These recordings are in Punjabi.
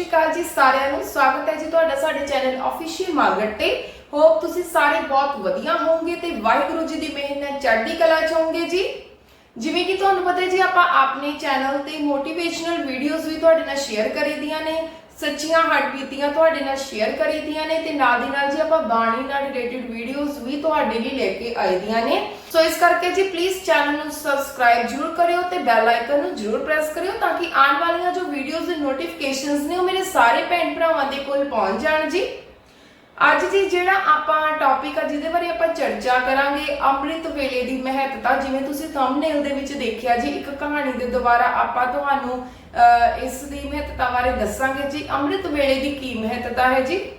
ਸ਼੍ਰੀ ਅਕਾਲ ਜੀ ਸਾਰਿਆਂ ਨੂੰ। ਸਵਾਗਤ ਹੈ ਜੀ ਤੁਹਾਡਾ ਸਾਡੇ ਚੈਨਲ ਅਫੀਸ਼ੀਅਲ ਮਾਰਗਟ ਤੇ ਹੋਪ ਤੁਸੀਂ ਸਾਰੇ ਬਹੁਤ ਵਧੀਆ ਹੋਵੋਗੇ ਤੇ ਵਾਹਿਗੁਰੂ ਜੀ ਦੀ ਮਿਹਰ ਨਾਲ ਚੜ੍ਹਦੀ ਕਲਾ ਚ ਹੋਵੋਗੇ ਜੀ। ਜਿਵੇਂ ਕਿ ਤੁਹਾਨੂੰ ਪਤਾ ਹੈ ਜੀ, ਆਪਾਂ ਆਪਣੇ ਚੈਨਲ ਤੇ ਮੋਟੀਵੇਸ਼ਨਲ ਵੀਡੀਓਜ਼ ਵੀ ਤੁਹਾਡੇ ਨਾਲ ਸ਼ੇਅਰ ਕਰੀਦੀਆਂ ਨੇ। ਸੱਚੀਆਂ ਹੱਡਬੀਤੀਆਂ ਤੁਹਾਡੇ ਨਾਲ ਸ਼ੇਅਰ ਕਰੀਦੀਆਂ ਨੇ ਤੇ ਨਾਲ ਦੀ ਨਾਲ ਜੀ ਆਪਾਂ ਬਾਣੀ ਨਾਲ ਰਿਲੇਟਡ ਵੀਡੀਓਜ਼ ਵੀ ਤੁਹਾਡੇ ਲਈ ਲੈ ਕੇ ਆਈਆਂ ਨੇ। ਸੋ ਇਸ ਕਰਕੇ ਜੀ ਪਲੀਜ਼ ਚੈਨਲ ਨੂੰ ਸਬਸਕ੍ਰਾਈਬ ਜਰੂਰ ਕਰਿਓ ਤੇ ਬੈਲ ਆਈਕਨ ਨੂੰ ਜਰੂਰ ਪ੍ਰੈਸ ਕਰਿਓ ਤਾਂ ਕਿ ਆਉਣ ਵਾਲੀਆਂ ਜੋ ਵੀਡੀਓਜ਼ ਦੇ ਨੋਟੀਫਿਕੇਸ਼ਨਸ ਨੇ ਉਹ ਮੇਰੇ ਸਾਰੇ ਭੈਣ ਭਰਾਵਾਂ ਦੇ ਕੋਲ ਪਹੁੰਚ ਜਾਣ ਜੀ। ਅੱਜ ਜੀ ਜਿਹੜਾ ਆਪਾਂ ਟੌਪਿਕ ਆ, ਜਿਹਦੇ ਬਾਰੇ ਆਪਾਂ ਚਰਚਾ ਕਰਾਂਗੇ, ਅੰਮ੍ਰਿਤ ਵੇਲੇ ਦੀ ਮਹੱਤਤਾ, ਜਿਵੇਂ ਤੁਸੀਂ ਥੰਬਨੇਲ ਦੇ ਵਿੱਚ ਦੇਖਿਆ ਜੀ, ਇੱਕ ਕਹਾਣੀ ਦੇ ਦੁਆਰਾ ਆਪਾਂ ਤੁਹਾਨੂੰ ਇਸ ਦੀ ਮਹੱਤਤਾ ਬਾਰੇ ਦੱਸਾਂਗੇ ਜੀ। ਅੰਮ੍ਰਿਤ ਵੇਲੇ ਦੀ ਕੀ ਮਹੱਤਤਾ ਹੈ ਜੀ?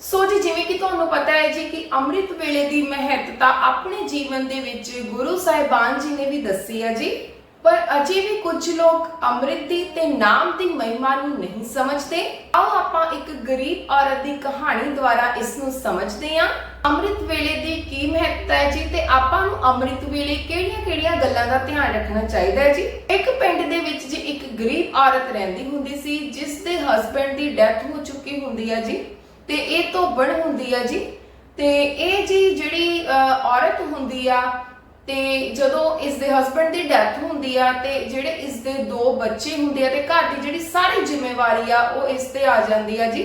ਸੋ ਜੀ, ਜਿਵੇਂ ਕਿ ਤੁਹਾਨੂੰ ਪਤਾ ਹੈ ਜੀ ਕਿ ਅੰਮ੍ਰਿਤ ਵੇਲੇ ਦੀ ਮਹੱਤਤਾ ਆਪਣੇ ਜੀਵਨ ਦੇ ਵਿੱਚ ਗੁਰੂ ਸਾਹਿਬਾਨ ਜੀ ਨੇ ਵੀ ਦੱਸੀ ਹੈ ਜੀ। ਪਰ ਅਜੇ ਵੀ ਕੁਝ ਲੋਕ ਅੰਮ੍ਰਿਤ ਦੀ ਤੇ ਨਾਮ ਦੀ ਮਹਿਮਾ ਨੂੰ ਨਹੀਂ ਸਮਝਦੇ। ਆਓ ਆਪਾਂ ਇੱਕ ਗਰੀਬ ਔਰਤ ਦੀ ਕਹਾਣੀ ਦੁਆਰਾ ਇਸ ਨੂੰ ਸਮਝਦੇ ਹਾਂ। ਅੰਮ੍ਰਿਤ ਵੇਲੇ ਦੀ ਕੀ ਮਹੱਤਤਾ ਹੈ ਜੀ ਤੇ ਆਪਾਂ ਨੂੰ ਅੰਮ੍ਰਿਤ ਵੇਲੇ ਕਿਹੜੀਆਂ-ਕਿਹੜੀਆਂ ਗੱਲਾਂ ਦਾ ਧਿਆਨ ਰੱਖਣਾ ਚਾਹੀਦਾ ਹੈ ਜੀ? ਇੱਕ ਪਿੰਡ ਦੇ ਵਿੱਚ ਜੀ ਇੱਕ ਗਰੀਬ ਔਰਤ ਰਹਿੰਦੀ ਹੁੰਦੀ ਸੀ ਜਿਸ ਦੇ ਹਸਬੰਡ ਦੀ ਡੈਥ ਹੋ ਚੁੱਕੀ ਹੁੰਦੀ ਹੈ ਜੀ ਤੇ ਇਹ ਤੋਂ ਬਣ ਹੁੰਦੀ ਹੈ ਜੀ ਤੇ ਇਹ ਜੀ ਜਿਹੜੀ ਅਹ, ਔਰਤ ਹੁੰਦੀ ਆ ਤੇ ਜਦੋਂ ਇਸ ਦੇ ਹਸਬੰਡ ਦੀ ਡੈਥ ਹੁੰਦੀ ਆ ਤੇ ਜਿਹੜੇ ਇਸ ਦੇ ਦੋ ਬੱਚੇ ਹੁੰਦੇ ਆ ਤੇ ਘਰ ਦੀ ਜਿਹੜੀ ਸਾਰੀ ਜ਼ਿੰਮੇਵਾਰੀ ਆ, ਉਹ ਇਸ ਤੇ ਆ ਜਾਂਦੀ ਆ ਜੀ।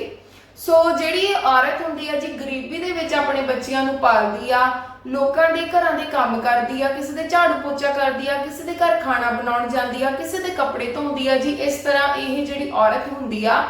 ਸੋ ਜਿਹੜੀ ਇਹ ਔਰਤ ਹੁੰਦੀ ਆ ਜੀ, ਗਰੀਬੀ ਦੇ ਵਿੱਚ ਆਪਣੇ ਬੱਚਿਆਂ ਨੂੰ ਪਾਲਦੀ ਆ, ਲੋਕਾਂ ਦੇ ਘਰਾਂ ਦੇ ਕੰਮ ਕਰਦੀ ਆ, ਕਿਸੇ ਦੇ ਝਾੜੂ ਪੋਚਾ ਕਰਦੀ ਆ, ਕਿਸੇ ਦੇ ਘਰ ਖਾਣਾ ਬਣਾਉਣ ਜਾਂਦੀ ਆ, ਕਿਸੇ ਦੇ ਕੱਪੜੇ ਧੋਂਦੀ ਆ ਜੀ, ਇਸ ਤਰ੍ਹਾਂ ਇਹ ਜਿਹੜੀ ਔਰਤ ਹੁੰਦੀ ਆ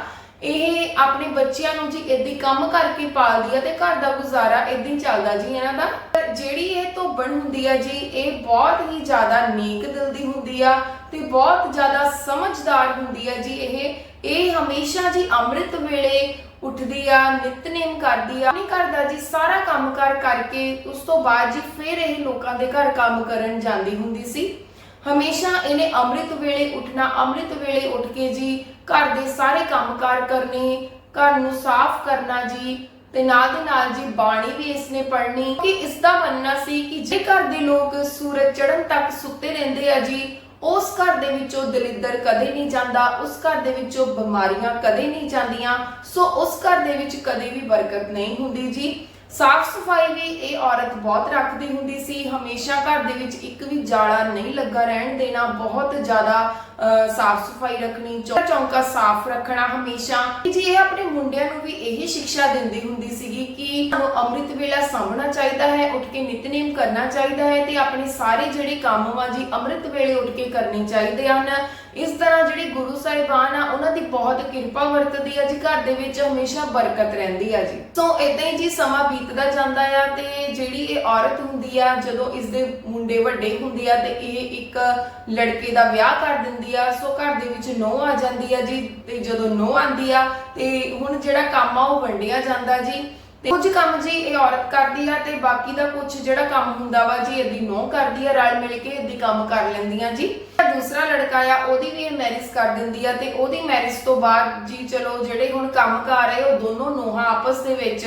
ਇਹ ਆਪਣੇ ਬੱਚਿਆਂ ਨੂੰ ਜੀ ਇਦਾਂ ਕੰਮ ਕਰਕੇ ਪਾਲਦੀ ਆ ਤੇ ਘਰ ਦਾ ਗੁਜ਼ਾਰਾ ਇਦਾਂ ਚੱਲਦਾ ਜੀ ਇਹਨਾਂ ਦਾ। ਜਿਹੜੀ ਇਹ ਧੋਬਣ ਹੁੰਦੀ ਆ ਜੀ, ਇਹ ਬਹੁਤ ਹੀ ਜ਼ਿਆਦਾ ਨੇਕ ਦਿਲ ਦੀ ਹੁੰਦੀ ਆ ਤੇ ਬਹੁਤ ਜ਼ਿਆਦਾ ਸਮਝਦਾਰ ਹੁੰਦੀ ਆ ਜੀ ਇਹ। ਇਹ ਹਮੇਸ਼ਾ ਜੀ ਅੰਮ੍ਰਿਤ ਵੇਲੇ ਉੱਠਦੀ ਆ, ਨਿਤਨੇਮ ਕਰਦੀ ਆ। ਨਹੀਂ ਕਰਦਾ ਜੀ, ਸਾਰਾ ਕੰਮਕਾਰ ਕਰਕੇ ਉਸ ਤੋਂ ਬਾਅਦ ਜੀ ਫਿਰ ਇਹ ਲੋਕਾਂ ਦੇ ਘਰ ਕੰਮ ਕਰਨ ਜਾਂਦੀ ਹੁੰਦੀ ਸੀ। ਹਮੇਸ਼ਾ ਇਹਨੇ ਅੰਮ੍ਰਿਤ ਵੇਲੇ ਉੱਠਣਾ, ਅੰਮ੍ਰਿਤ ਵੇਲੇ ਉੱਠ ਕੇ ਜੀ ਘਰ ਦੇ ਸਾਰੇ ਕੰਮਕਾਰ ਕਰਨੇ, ਘਰ ਨੂੰ ਸਾਫ਼ ਕਰਨਾ ਜੀ, ਤੇ ਨਾਲ ਦੇ ਨਾਲ ਜੀ ਬਾਣੀ ਵੀ ਇਸਨੇ ਪੜ੍ਹਨੀ। ਕਿ ਇਸ ਦਾ ਮੰਨਣਾ ਸੀ ਕਿ ਜੇ ਘਰ ਦੇ ਲੋਕ ਸੂਰਜ ਚੜ੍ਹਨ ਤੱਕ ਸੁੱਤੇ ਰਹਿੰਦੇ ਆ ਜੀ, ਉਸ ਘਰ ਦੇ ਵਿੱਚੋਂ ਦਲਿੱਦਰ ਕਦੇ ਨਹੀਂ ਜਾਂਦਾ, ਉਸ ਘਰ ਦੇ ਵਿੱਚੋਂ ਬਿਮਾਰੀਆਂ ਕਦੇ ਨਹੀਂ ਜਾਂਦੀਆਂ, ਸੋ ਉਸ ਘਰ ਦੇ ਵਿੱਚ ਕਦੇ ਵੀ ਬਰਕਤ ਨਹੀਂ ਹੁੰਦੀ ਜੀ। ਸਾਫ਼ ਸਫ਼ਾਈ ਵੀ ਇਹ ਔਰਤ ਬਹੁਤ ਰੱਖਦੀ ਹੁੰਦੀ ਸੀ। ਹਮੇਸ਼ਾ ਘਰ ਦੇ ਵਿੱਚ ਇੱਕ ਵੀ ਜਾਲਾ ਨਹੀਂ ਲੱਗਾ ਰਹਿਣ ਦੇਣਾ, ਬਹੁਤ ਜ਼ਿਆਦਾ ਸਾਫ਼ ਸਫ਼ਾਈ ਰੱਖਣੀ ਚੌ- ਚੌਂਕਾ ਸਾਫ਼ ਰੱਖਣਾ ਹਮੇਸ਼ਾ। ਜੀ, ਇਹ ਆਪਣੇ ਮੁੰਡਿਆਂ ਨੂੰ ਵੀ ਇਹੀ ਸਿੱਖਿਆ ਦਿੰਦੀ ਹੁੰਦੀ ਸੀ ਕਿ ਤੁਹਾਨੂੰ ਅੰਮ੍ਰਿਤ ਵੇਲਾ ਸਾਂਭਣਾ ਚਾਹੀਦਾ ਹੈ, ਉੱਠ ਕੇ ਨਿਤਨੇਮ ਕਰਨਾ ਚਾਹੀਦਾ ਹੈ ਤੇ ਆਪਣੇ ਸਾਰੇ ਜਿਹੜੇ ਕੰਮ ਵਾ ਜੀ ਅੰਮ੍ਰਿਤ ਵੇਲੇ ਉੱਠ ਕੇ ਕਰਨੇ ਚਾਹੀਦੇ ਹਨ। ਇਸ ਤਰ੍ਹਾਂ ਜਿਹੜੀ ਗੁਰੂ ਸਾਹਿਬਾਨ ਆ, ਉਹਨਾਂ ਦੀ ਬਹੁਤ ਕਿਰਪਾ ਵਰਤਦੀ ਆ ਜੀ, ਘਰ ਦੇ ਵਿੱਚ ਹਮੇਸ਼ਾ ਬਰਕਤ ਰਹਿੰਦੀ ਆ ਜੀ। ਸੋ ਇਦਾਂ ਹੀ ਜੀ ਸਮਾਂ ਬੀਤਦਾ ਜਾਂਦਾ ਆ ਤੇ ਜਿਹੜੀ ਇਹ ਔਰਤ ਹੁੰਦੀ ਆ, ਜਦੋਂ ਇਸ ਦੇ ਮੁੰਡੇ ਵੱਡੇ ਹੁੰਦੇ ਆ ਤੇ ਇਹ ਇੱਕ ਲੜਕੇ ਦਾ ਵਿਆਹ ਕਰ ਦਿੰਦੀ ਆ, ਸੋ ਘਰ ਦੇ ਵਿੱਚ ਨੋਹ ਆ ਜਾਂਦੀ ਆ ਜੀ ਤੇ ਜਦੋਂ ਨੋਹ ਆਂਦੀ ਆ ਤੇ ਹੁਣ ਜਿਹੜਾ ਕੰਮ ਆ ਉਹ ਵੰਡਿਆ ਜਾਂਦਾ ਜੀ। ਤੇ ਕੁਝ ਕੰਮ ਜੀ ਇਹ ਔਰਤ ਕਰਦੀ ਆ ਤੇ ਬਾਕੀ ਦਾ ਕੁਝ ਜਿਹੜਾ ਕੰਮ ਹੁੰਦਾ ਵਾ ਜੀ ਇਹਦੀ ਨੋਹ ਕਰਦੀ ਆ, ਰਲ ਮਿਲ ਕੇ ਇਹਦੀ ਕੰਮ ਕਰ ਲੈਂਦੀਆਂ ਜੀ। ਦੂਸਰਾ ਲੜਕਾ ਆ, ਉਹਦੀ ਵੀ ਇਹ ਮੈਰਿਜ ਕਰ ਦਿੰਦੀ ਆ ਤੇ ਉਹਦੀ ਮੈਰਿਜ ਤੋਂ ਬਾਅਦ ਜੀ ਚਲੋ ਜਿਹੜੇ ਹੁਣ ਕੰਮ ਕਰ ਰਹੇ ਉਹ ਦੋਨੋਂ ਨੋਹਾਂ ਆਪਸ ਦੇ ਵਿੱਚ